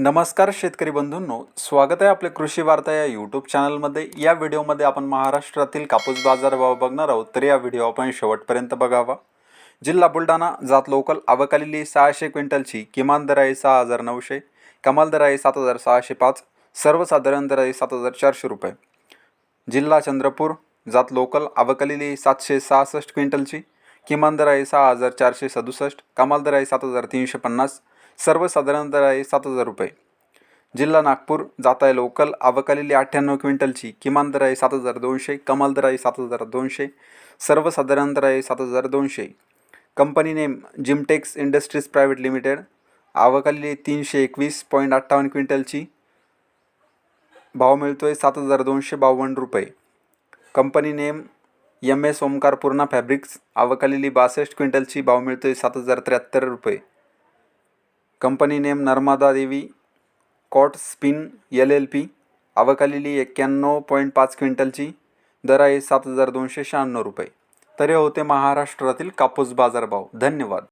नमस्कार शेतकरी बंधूंनो स्वागत आहे आपल्या कृषी वार्ता या यूट्यूब चॅनलमध्ये या व्हिडिओमध्ये आपण महाराष्ट्रातील कापूस बाजारभाव बघणार आहोत तर या व्हिडिओ आपण शेवटपर्यंत बघावा. जिल्हा बुलढाणा जात लोकल आवकालेली सहाशे क्विंटलची किमान दर आहे सहा हजार नऊशे कमाल दर आहे सात हजार सहाशे पाच सर्वसाधारण दर आहे सात हजार चारशे रुपये. जिल्हा चंद्रपूर जात लोकल आवकालेली सातशे सहासष्ट क्विंटलची किमान दर आहे सहा हजार चारशे सदुसष्ट कमाल दर आहे सात हजार तीनशे पन्नास सर्वसाधारण दर आहे सात हजार रुपये. जिल्हा नागपूर जात आहे लोकल. आवकालेली अठ्ठ्याण्णव क्विंटलची किमान दर आहे सात हजार दोनशे. कमाल दर आहे सात हजार दोनशे. सर्वसाधारण दर आहे सात हजार दोनशे. Company name Gimtex industries private limited. आवकालेली तीनशे एकवीस पॉईंट अठ्ठावन्न क्विंटलची. भाव मिळतो आहे सात हजार दोनशे बावन्न रुपये. Company name M S Omkar Purna fabrics. आवकालेली बासष्ट क्विंटलची भाव मिळतो आहे सात हजार त्र्याहत्तर रुपये. Company name Narmada Devi cot spin L L P आवकालेली एक्क्याण्णव पॉईंट पाच क्विंटलची दर आहे सात हजार दोनशे शहाण्णव रुपये. तर हे होते महाराष्ट्रातील कापूस बाजारभाव. धन्यवाद.